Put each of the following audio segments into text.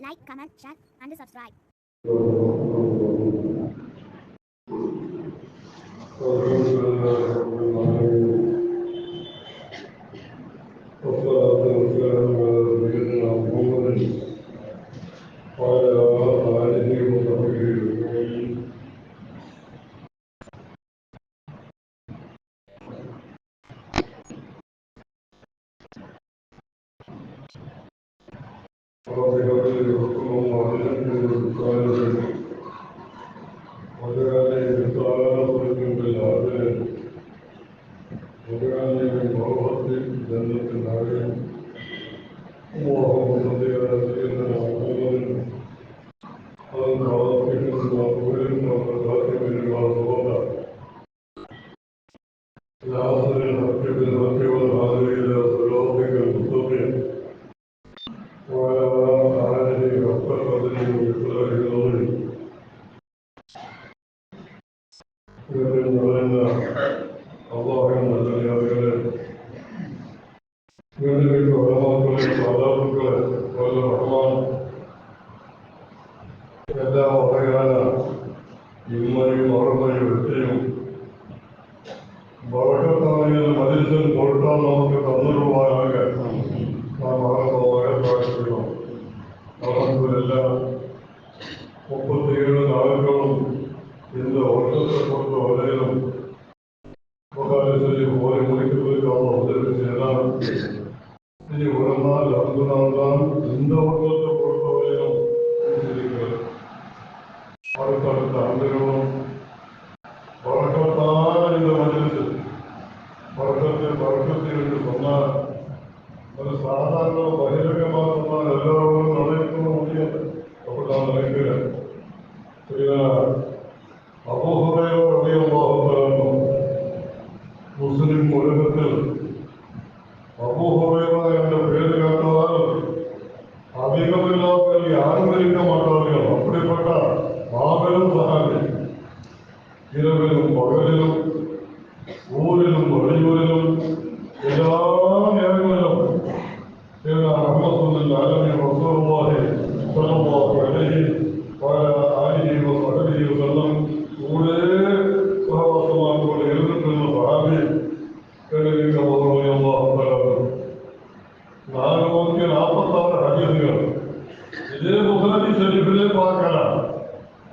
Like, comment, share, and subscribe. Thank you. തന്നിട്ടുണ്ടാവുകയും മോഹം സന്ദേഹത്തിൽ നിന്ന് novo அபோஹரையோட அபோஹரையோட என்ற பேரு கேட்டதால் அதிகமில்லாமல் யாரும் இருக்க மாட்டார் خلافت اور حجت گر جدی مسلمی شریف لے پاکنا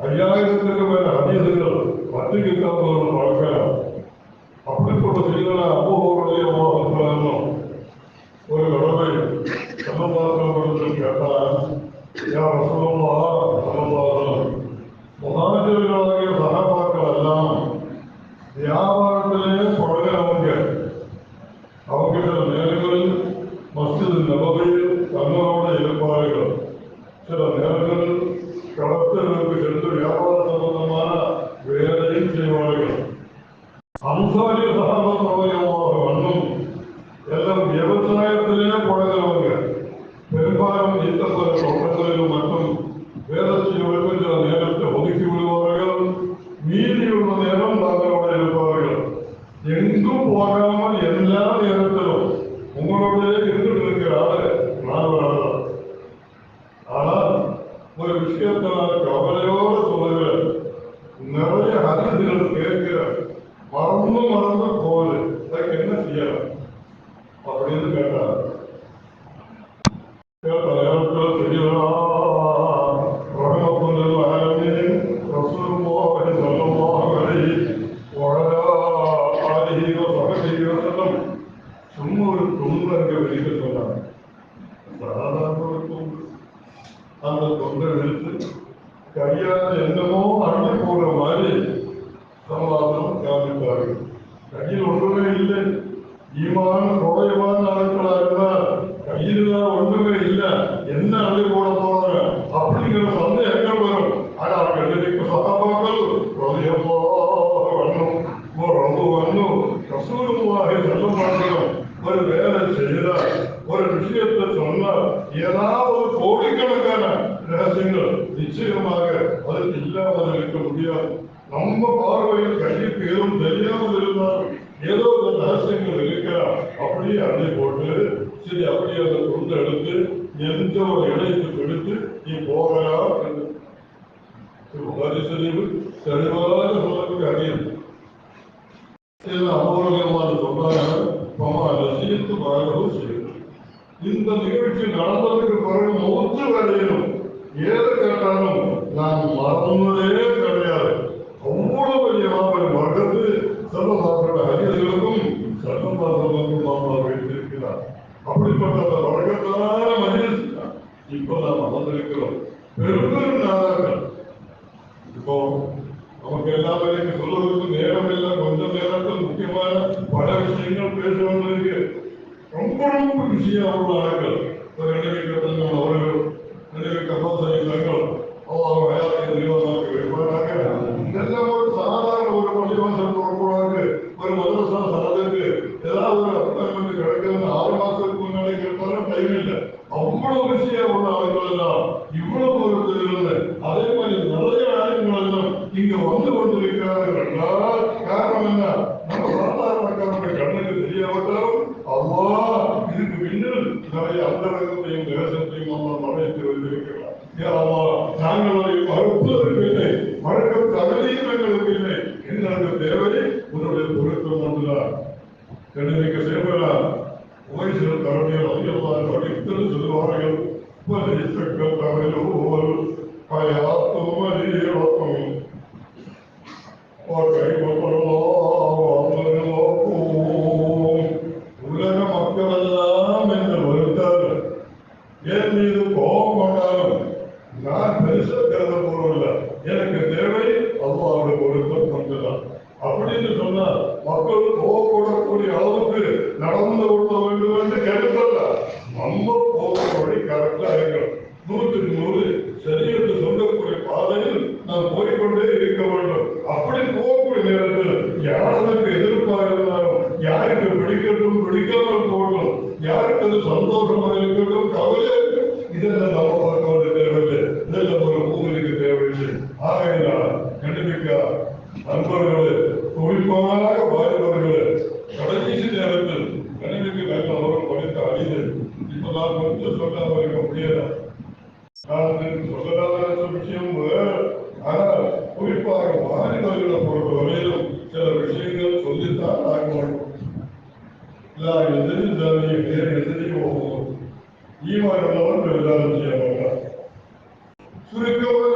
ایاری سنگر میں حجت گر بھٹی کی کام گر پاکنا اپنے پر سیدنا ابو ہور رضی اللہ علیہ وسلم اور گھرمائی سمم بار کا مسجد نبوی நிச்சயமாக அது இல்லாமல் இருக்க முடியாது. நம்ம பார்வையில் கண்டிப்பு எதுவும் தெரியும் இருக்கிறார். அப்படிப்பட்ட ஒரு வழக்கத்தான மனிதன் இப்போ நாம் அமர்ந்திருக்கிறோம் பெரும் நாதார்கள் இப்போ நமக்கு எல்லாமே சொல்வதற்கு நேரம் இல்லை. கொஞ்ச நேரத்தில் முக்கியமான பல விஷயங்கள் பேச வேண்டியிருக்கு. ரொம்ப ரொம்ப விஷயம் அவர்கள் அழகல் நிறைவேற்ற அவர்கள் நிறைவேற்ற கருத்து சொல்லாத வரைக்கும் முடியல. நான் சொல்லலாத விஷயம் ஆனால் குறிப்பாக மாநிலங்களை பொறுத்த வரையிலும் சில விஷயங்கள் சொல்லித்தான் ஆக வேண்டும் நான் எதிரி பேர் எதிரி ஈமான் உள்ளவன் எல்லாரும் செய்ய மாட்டான். சுருக்கமான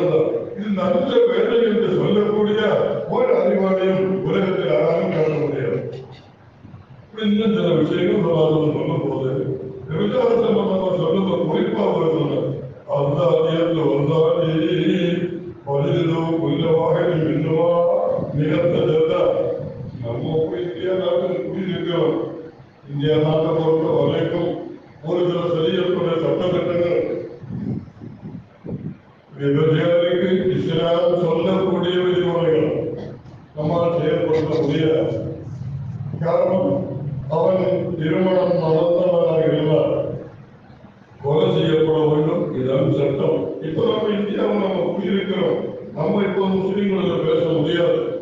அவ்வளவுதான் இது நல்ல வேலை என்று சொல்லக்கூடிய ஒரு அறிவாளையும் உலகத்தில் யாராலும் காண முடியாது. இன்னும் சில விஷயங்கள் பிரபாசம் சொல்லும் போது விசாரத்தை நம்ம சொல்லும்போது குறிப்பா வருதுன்னா அந்த occidente, vamos a ir construyendo la sociedad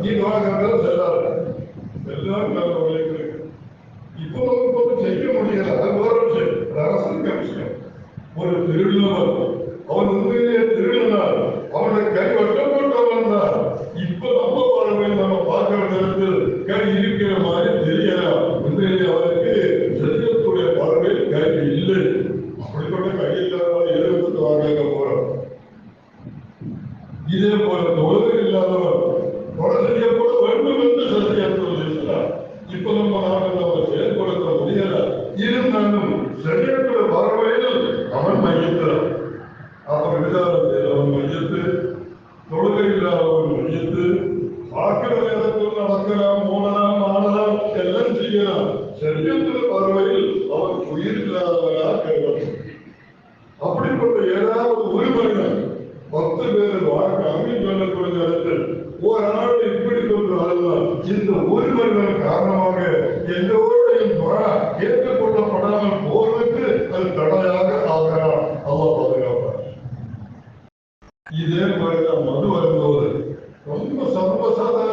你多少 know Hallelujah. Dios,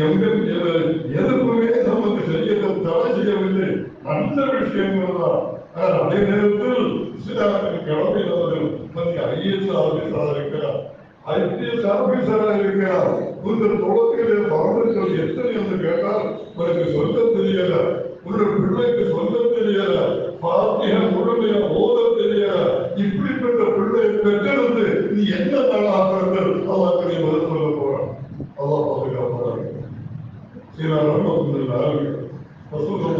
எங்கள் எதிர்ப்புமே நமக்கு செய்ய தடை செய்யவில்லை அந்த விஷயங்கள் தான் அதே நேரத்தில் இஸ்லாமின் கடமை நமது ஐஎஸ் ஆபீஸராக இருக்கிறார் ஐபிஎஸ் ஆபீஸராக இருக்கிறார் இந்த தொடர்பிலே மரணங்கள் எத்தனை என்று கேட்டால் உனக்கு சொல்ல தெரியல உங்கள் பிள்ளைக்கு சொல்ல தெரியல பாத்தியா முழுமையா ஓத se valoró con el. Nosotros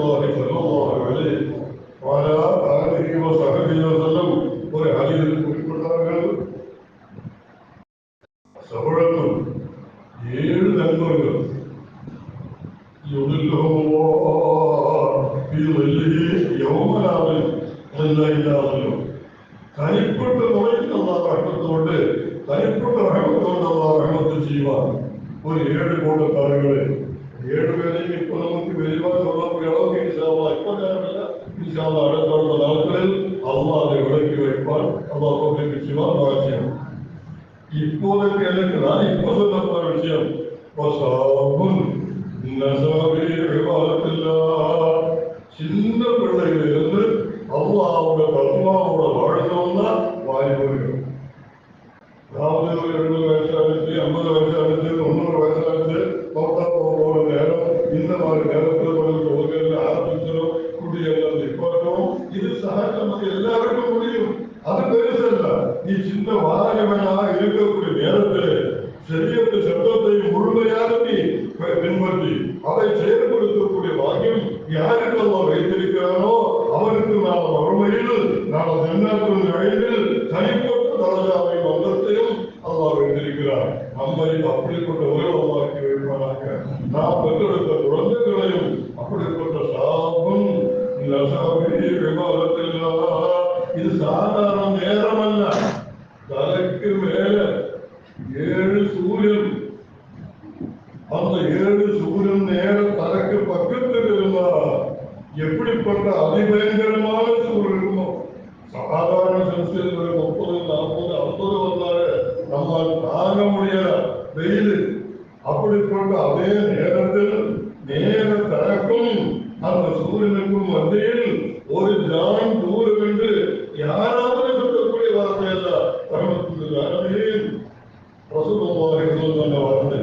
குடும்பமாக இருந்து நல்ல வாழ்ந்து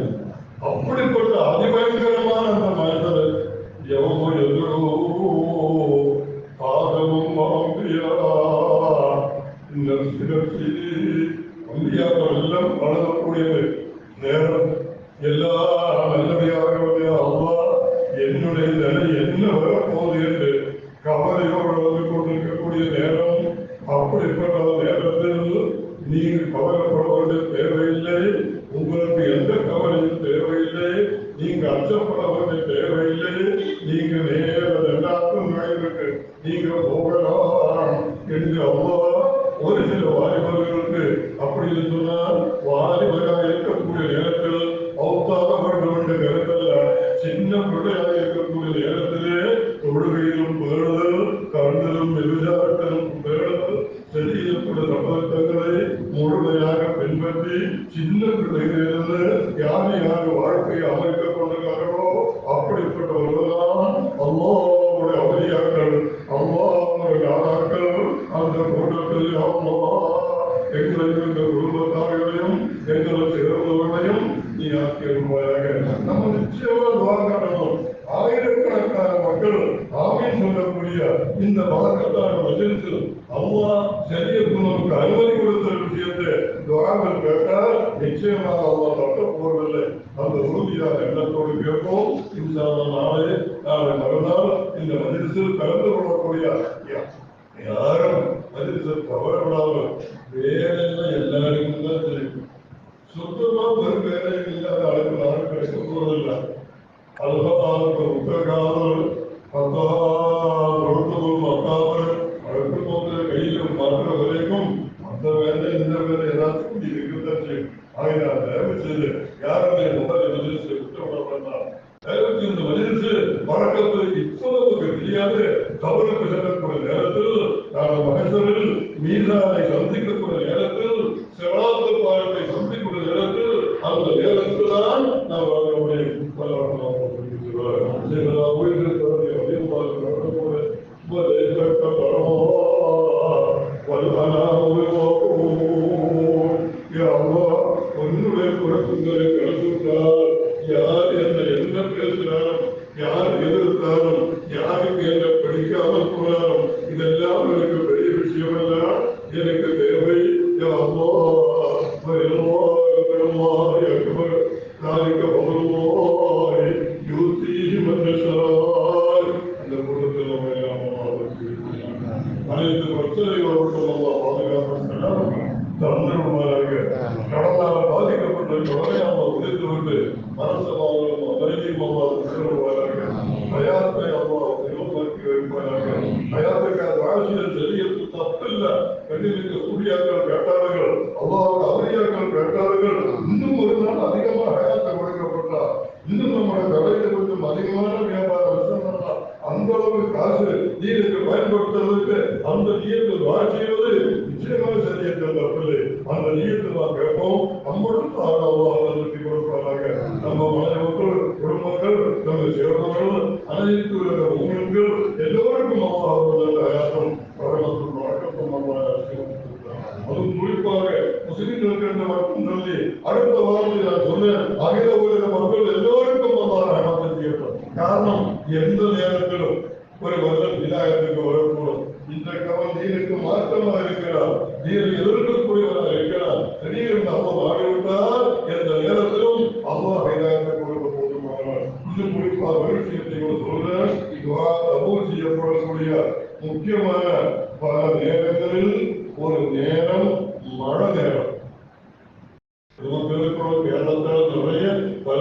அப்படிப்பட்ட அதிபயங்கரமான அந்த மனிதர் எவ்வளோ எதிரோ பாதமும் இந்த சிறப்பில் அந்தியாவெல்லாம் வளரக்கூடியது మనుషులు వారి మనుషులు అప్పుడు చూస్తున్నా இந்த வழக்குக்கான வசனத்தில் அம்மா சரிய குணவுக்கு அனுமதி கொடுத்த விஷயத்தை துவாங்கள் கேட்டால் நிச்சயமாக அம்மா தட்ட போவதில்லை. அந்த உறுதியாக எண்ணத்தோடு கேட்போம். இந்த நாளே நாளை மறுநாள் இந்த மதிரசில் கலந்து கொள்ளக்கூடிய யாரும் மதிரசில் கவலைப்படாமல் வேலையெல்லாம் எல்லாருக்கும் தான் தெரியும். சுத்தமா ஒரு வேலை இல்லாத அளவு நாள் கிடைக்க போவதில்லை. அதுதான் உத்தரகாதவர்கள் கையிலும் மாற்ற வரைக்கும் அந்த வேலை இந்த வேலை ஏதாச்சும் இருக்குதான் செய்யும் ஆகினால் தயவு செய்து யாருமே முதல் மஜிலிசை குற்றம் தயவு செய்து இந்த மஜிலிசு பழக்கத்தை Akbar, Lord, Akbar, Lord, Akbar, வந்த தீர்ப்பு வாழ்க்கையோடு இன்னும் குறிப்பாக ஒரு விஷயத்தை ஒரு சொல்றேன் துவா கபூல் செய்யப்படக்கூடிய முக்கியமான பல நேரங்களில் ஒரு நேரம் மழை நேரம் நமக்கு கேரளத்தில் நிறைய பல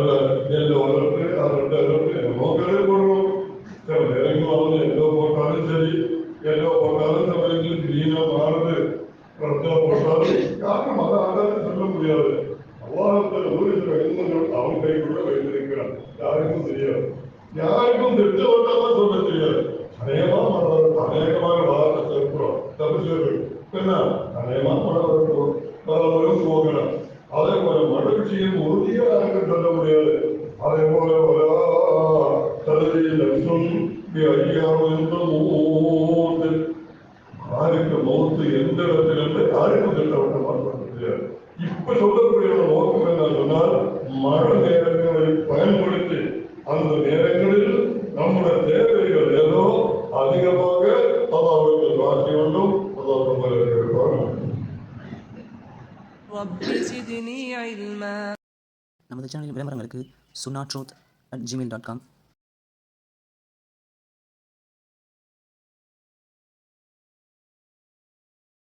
நெல் வளர்ப்பு அதோட நோக்கவே போடுறோம் சில நேரங்கள் வந்து எல்லோ போட்டாலும் சரி எல்லோ போட்டாலும் சமயத்தில் கிரீனா மாறுது ரத்தா போட்டாலும் காரணம் அதை ஆதாரம் சொல்ல முடியாது அவ்வாறத்தில் ஊரில் வைந்தவர்கள் அவன் கைக்குள்ள வைத்திருக்கிறான் யாருக்கும் தெரியாது யாருக்கும் தெரிஞ்ச ஓட்டமா சொல்ல தெரியாது அநேகமா மரம் அநேகமாக வாரத்தை இருக்கிறோம் தப்பு என்ன அநேகமா மரம் வரட்டும் பலவரும் போகிறான் அதே போல மகிழ்ச்சியும் உறுதியாக சொல்ல முடியாது அதே போல sunartruth at gmail.com